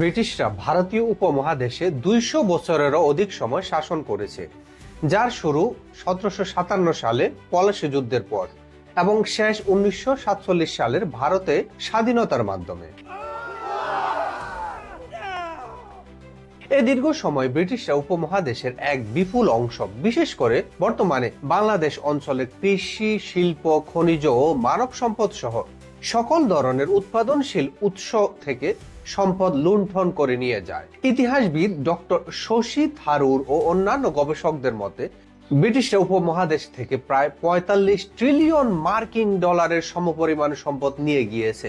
ব্রিটিশরা ভারতীয় উপমহাদেশে দুইশো বছরেরও অধিক সময় শাসন করেছে, যার শুরু সতেরোশো সাতান্ন সালে পলাশী যুদ্ধের পর এবং শেষ উনিশশো সাতচল্লিশ সালের ভারতে স্বাধীনতার মাধ্যমে। এ দীর্ঘ সময় ব্রিটিশরা উপমহাদেশের এক বিপুল অংশ, বিশেষ করে বর্তমানে বাংলাদেশ অঞ্চলের কৃষি, শিল্প, খনিজ ও মানব সম্পদ সহ সকল ধরনের উৎপাদনশীল উৎস থেকে সম্পদ লুণ্ঠন করে নিয়ে যায়। ইতিহাসবিদ ডক্টর শশী থারুর ও অন্যান্য গবেষকদের মতে, ব্রিটিশরা উপমহাদেশ থেকে প্রায় পঁয়তাল্লিশ ট্রিলিয়ন মার্কিন ডলারের সমপরিমাণ সম্পদ নিয়ে গিয়েছে।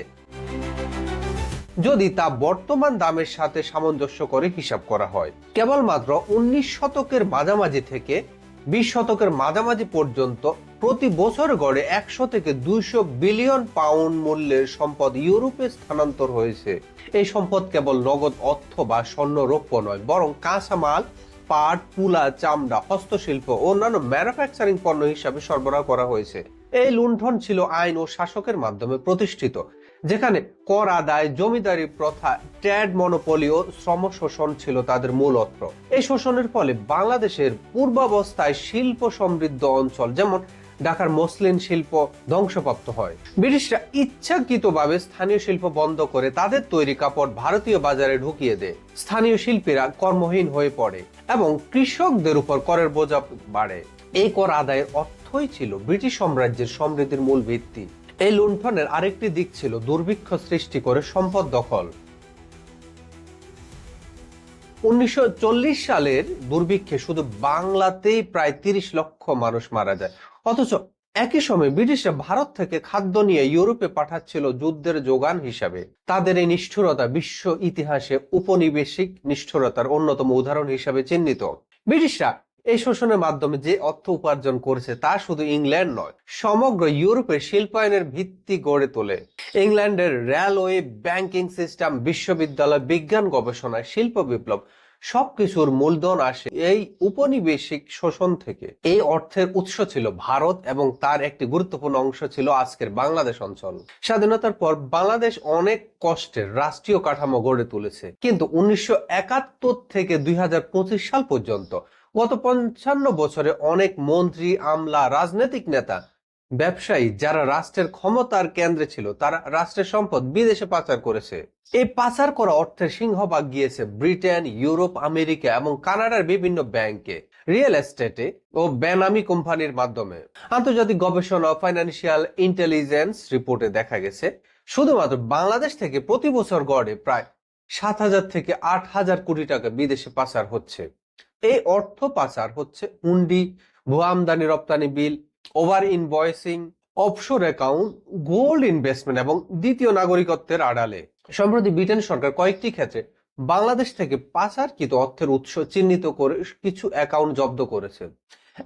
যদি তা বর্তমান দামের সাথে সামঞ্জস্য করে হিসাব করা হয়, কেবলমাত্র উনিশ শতকের মাঝামাঝি থেকে বিশ শতকের মাঝামাঝি পর্যন্ত প্রতি বছর গড়ে একশো থেকে দুইশো বিলিয়ন পাউন্ড মূল্যের সম্পদ ইউরোপে স্থানান্তর হয়েছে। এই সম্পদ কেবল নগদ অর্থ বা স্বর্ণ রৌপ্য নয়, বরং কাঁচামাল, পাট, তুলা, চামড়া, হস্তশিল্প অন্যান্য ম্যানুফ্যাকচারিং পণ্য হিসাবে সরবরাহ করা হয়েছে। এই লুণ্ঠন ছিল আইন ও শাসকের মাধ্যমে প্রতিষ্ঠিত, যেখানে কর আদায়, জমিদারি প্রথা, ট্যাড মনোপলি ও শ্রম শোষণ ছিল তাদের মূল অস্ত্র এই শোষণের ফলে বাংলাদেশের পূর্বাবস্থায় শিল্প সমৃদ্ধ অঞ্চল যেমন ঢাকার মসলিন শিল্প ধ্বংসপ্রাপ্ত হয়। ব্রিটিশরা ইচ্ছাকৃতভাবে স্থানীয় শিল্প বন্ধ করে তাদের তৈরি কাপড় ভারতীয় বাজারে ঢুকিয়ে দেয়। স্থানীয় শিল্পীরা কর্মহীন হয়ে পড়ে এবং কৃষকদের উপর করের বোঝা বাড়ে। এই কর আদায়ের অর্থই ছিল ব্রিটিশ সাম্রাজ্যের সমৃদ্ধির মূল ভিত্তি। এই লুণ্ঠনের আরেকটি দিক ছিল দুর্ভিক্ষ সৃষ্টি করে সম্পদ দখল। উনিশশো চল্লিশ সালের দুর্ভিক্ষে শুধু বাংলাতেই প্রায় তিরিশ লক্ষ মানুষ মারা যায়। অথচ একই সময় ব্রিটিশরা ভারত থেকে খাদ্য নিয়ে ইউরোপে পাঠাচ্ছিল যুদ্ধের যোগান হিসাবে। তাদের এই নিষ্ঠুরতা বিশ্ব ইতিহাসে উপনিবেশিক নিষ্ঠুরতার অন্যতম উদাহরণ হিসাবে চিহ্নিত। ব্রিটিশরা এই শোষণের মাধ্যমে যে অর্থ উপার্জন করেছে তা শুধু ইংল্যান্ড নয়, সমগ্র ইউরোপের শিল্পায়নের ভিত্তি গড়ে তোলে। ইংল্যান্ডের রেলওয়ে ব্যাংকিং সিস্টেম, বিশ্ববিদ্যালয়, বিজ্ঞান গবেষণায় শিল্প বিপ্লব সবকিছুর মূলধন আসে এই উপনিবেশিক শোষণ থেকে। এই অর্থের উৎস ছিল ভারত এবং তার একটি গুরুত্বপূর্ণ অংশ ছিল আজকের বাংলাদেশ অঞ্চল। স্বাধীনতার পর বাংলাদেশ অনেক কষ্টের রাষ্ট্রীয় কাঠামো গড়ে তুলেছে। কিন্তু উনিশশো একাত্তর থেকে দুই হাজার পঁচিশ সাল পর্যন্ত গত পঞ্চান্ন বছরে অনেক মন্ত্রী, আমলা, রাজনৈতিক নেতা ব্যবসায়ী যারা রাষ্ট্রের ক্ষমতার কেন্দ্রে ছিল, তারা রাষ্ট্রের সম্পদ বিদেশে পাচার করেছে। এই পাচার করা অর্থের সিংহভাগ গিয়েছে ব্রিটেন, ইউরোপ, আমেরিকা এবং কানাডার বিভিন্ন ব্যাংকে, রিয়েল এস্টেটে ও বেনামি কোম্পানির মাধ্যমে। আন্তর্জাতিক গবেষণা ফাইন্যান্সিয়াল ইন্টেলিজেন্স রিপোর্টে দেখা গেছে, শুধুমাত্র বাংলাদেশ থেকে প্রতি বছর গড়ে প্রায় সাত হাজার থেকে আট হাজার কোটি টাকা বিদেশে পাচার হচ্ছে। এই অর্থ পাচার হচ্ছে হুন্ডি ভুয়া আমদানি রপ্তানি bill over invoicing offshore account gold investment এবং দ্বিতীয় নাগরিকত্বের আড়ালে। সম্প্রতি ব্রিটেন সরকার কয়েকটি ক্ষেত্রে বাংলাদেশ থেকে পাচারকৃত অর্থের উৎস চিহ্নিত করে কিছু অ্যাকাউন্ট জব্দ করেছে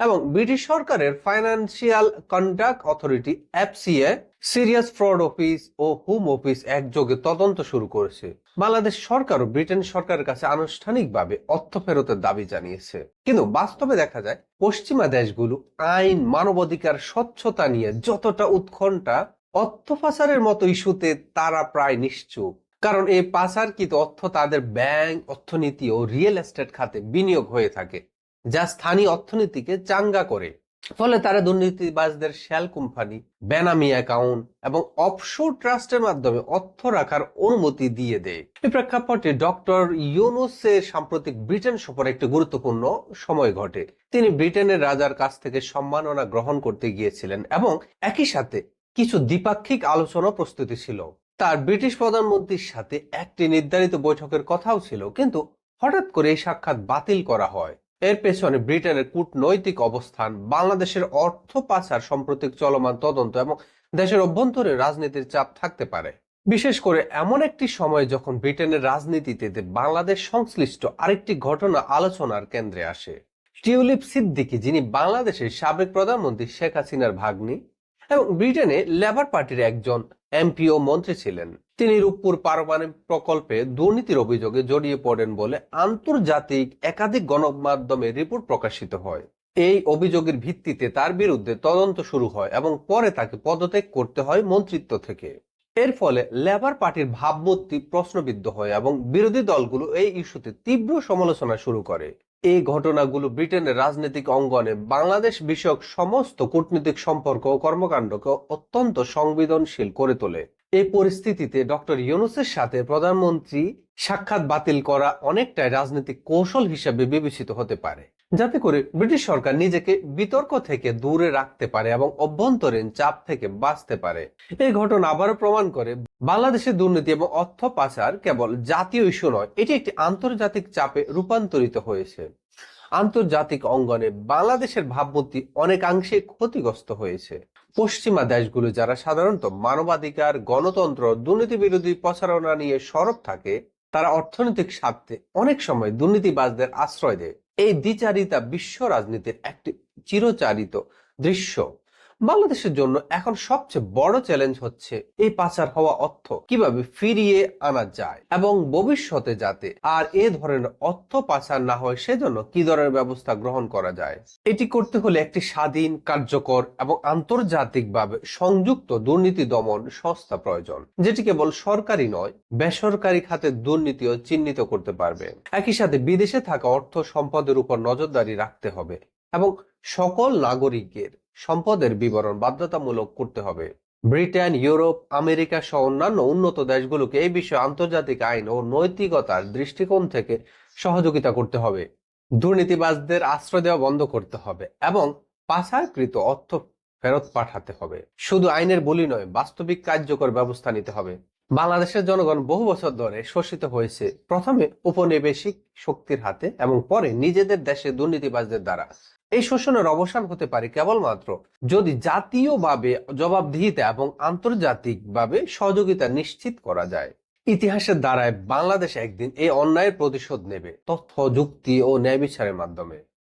এবং ব্রিটিশ সরকারের financial conduct authority FCA serious fraud office ও হোম অফিস একযোগে তদন্ত শুরু করেছে। বাংলাদেশ সরকারও ব্রিটেন সরকারের কাছে আনুষ্ঠানিকভাবে অর্থ ফেরতের দাবি জানিয়েছে। কিন্তু বাস্তবে দেখা যায়, পশ্চিমা দেশগুলো আইন, মানবাধিকার, স্বচ্ছতা নিয়ে যতটা উৎকণ্ঠা, অর্থ পাচারের মতো ইস্যুতে তারা প্রায় নিশ্চুপ। কারণ এই পাচারকৃত অর্থ তাদের ব্যাংক, অর্থনীতি ও রিয়েল এস্টেট খাতে বিনিয়োগ হয়ে থাকে, যা স্থানীয় অর্থনীতিকে চাঙ্গা করে। ফলে তারা দুর্নীতিবাজদের শেল কোম্পানি, বেনামি অ্যাকাউন্ট এবং অফশোর ট্রাস্টের মাধ্যমে অর্থ রাখার অনুমতি দিয়ে দেয়। এই প্রেক্ষাপটে ডক্টর ইউনুসের সাম্প্রতিক ব্রিটেন সফর একটি গুরুত্বপূর্ণ সময় ঘটে। তিনি ব্রিটেনের রাজার কাছ থেকে সম্মাননা গ্রহণ করতে গিয়েছিলেন এবং একই সাথে কিছু দ্বিপাক্ষিক আলোচনা প্রস্তুতি ছিল। তার ব্রিটিশ প্রধানমন্ত্রীর সাথে একটি নির্ধারিত বৈঠকের কথাও ছিল, কিন্তু হঠাৎ করে এই সাক্ষাৎ বাতিল করা হয়। এর পেছনে ব্রিটেনের কূটনৈতিক অবস্থান, বাংলাদেশের অর্থ পাচার সম্প্রতি চলমান তদন্ত এবং দেশের অভ্যন্তরে রাজনীতির চাপ থাকতে পারে। বিশেষ করে এমন একটি সময় যখন ব্রিটেনের রাজনীতিতে বাংলাদেশ সংশ্লিষ্ট আরেকটি ঘটনা আলোচনার কেন্দ্রে আসে। টিউলিপ সিদ্দিকি, যিনি বাংলাদেশের সাবেক প্রধানমন্ত্রী শেখ হাসিনার ভাগ্নি, এবং ব্রিটেনে লেবার পার্টির একজন এমপি ও মন্ত্রী ছিলেন। তিনি রূপপুর পারমাণবিক প্রকল্পে দুর্নীতির অভিযোগে জড়িয়ে পড়েন বলে আন্তর্জাতিক একাধিক গণমাধ্যমে রিপোর্ট প্রকাশিত হয়। এই অভিযোগের ভিত্তিতে তার বিরুদ্ধে তদন্ত শুরু হয় এবং পরে তাকে পদত্যাগ করতে হয় মন্ত্রিত্ব থেকে। এর ফলে লেবার পার্টির ভাবমূর্তি প্রশ্নবিদ্ধ হয় এবং বিরোধী দলগুলো এই ইস্যুতে তীব্র সমালোচনা শুরু করে। এই ঘটনাগুলো ব্রিটেনের রাজনৈতিক অঙ্গনে বাংলাদেশ বিষয়ক সমস্ত কূটনৈতিক সম্পর্ক ও কর্মকাণ্ডকে অত্যন্ত সংবেদনশীল করে তোলে। এই পরিস্থিতিতে ডক্টর ইউনুসের সাথে প্রধানমন্ত্রী সাক্ষাৎ বাতিল করা অনেকটাই রাজনৈতিক কৌশল হিসেবে বিবেচিত হতে পারে। যাতে করে ব্রিটিশ সরকার নিজেকে বিতর্ক থেকে দূরে রাখতে পারে এবং অভ্যন্তরীণ চাপ থেকে বাঁচতে পারে। এই ঘটনা আবারও প্রমাণ করে বাংলাদেশের দুর্নীতি এবং অর্থ পাচার কেবল জাতীয় ইস্যু নয়, এটি একটি আন্তর্জাতিক চাপে রূপান্তরিত হয়েছে। আন্তর্জাতিক অঙ্গনে বাংলাদেশের ভাবমূর্তি অনেকাংশে ক্ষতিগ্রস্ত হয়েছে। পশ্চিমা দেশগুলো যারা সাধারণত মানবাধিকার, গণতন্ত্র দুর্নীতি বিরোধী প্রচারণা নিয়ে সরব থাকে, তারা অর্থনৈতিক স্বার্থে অনেক সময় দুর্নীতিবাজদের আশ্রয় দেয়। এই দ্বিচারিতা বিশ্ব রাজনীতির একটি চিরচারিত দৃশ্য। বাংলাদেশের জন্য এখন সবচেয়ে বড় চ্যালেঞ্জ হচ্ছে এই পাচার হওয়া অর্থ, কীভাবে ফিরিয়ে আনা যায় এবং ভবিষ্যতে যাতে আর এ ধরনের অর্থ পাচার না হয়, সেজন্য কি ধরনের ব্যবস্থা গ্রহণ করা যায়? এটি করতে হলে একটি স্বাধীন, কার্যকর এবং আন্তর্জাতিকভাবে সংযুক্ত দুর্নীতি দমন সংস্থা প্রয়োজন, যেটি কেবল সরকারি নয়, বেসরকারি খাতে দুর্নীতিও চিহ্নিত করতে পারবে। একই সাথে বিদেশে থাকা অর্থ সম্পদের উপর নজরদারি রাখতে হবে এবং সকল নাগরিকের সম্পদের বিবরণ বাধ্যতামূলক করতে হবে। ব্রিটেন, ইউরোপ, আমেরিকা সহ অন্যান্য উন্নত দেশগুলোকে এই বিষয়ে আন্তর্জাতিক আইন ও নৈতিকতার দৃষ্টিকোণ থেকে সহযোগিতা করতে হবে। দুর্নীতিবাজদের আশ্রয় দেওয়া বন্ধ করতে হবে এবং পাচারকৃত অর্থ ফেরত পাঠাতে হবে। শুধু আইনের বলি নয়, বাস্তবিক কার্যকর ব্যবস্থা নিতে হবে। বাংলাদেশের জনগণ বহু বছর ধরে শোষিত হয়েছে। প্রথমে উপনিবেশিক শক্তির হাতে এবং পরে নিজেদের দেশে দুর্নীতিবাজদের দ্বারা। এই শোষণের অবসান হতে পারে কেবলমাত্র যদি জাতীয়ভাবে জবাবদিহিতা এবং আন্তর্জাতিকভাবে সহযোগিতা নিশ্চিত করা যায়। ইতিহাসের দ্বারায় বাংলাদেশ একদিন এই অন্যায়ের প্রতিশোধ নেবে, তথ্য, যুক্তি ও ন্যায় বিচারের মাধ্যমে।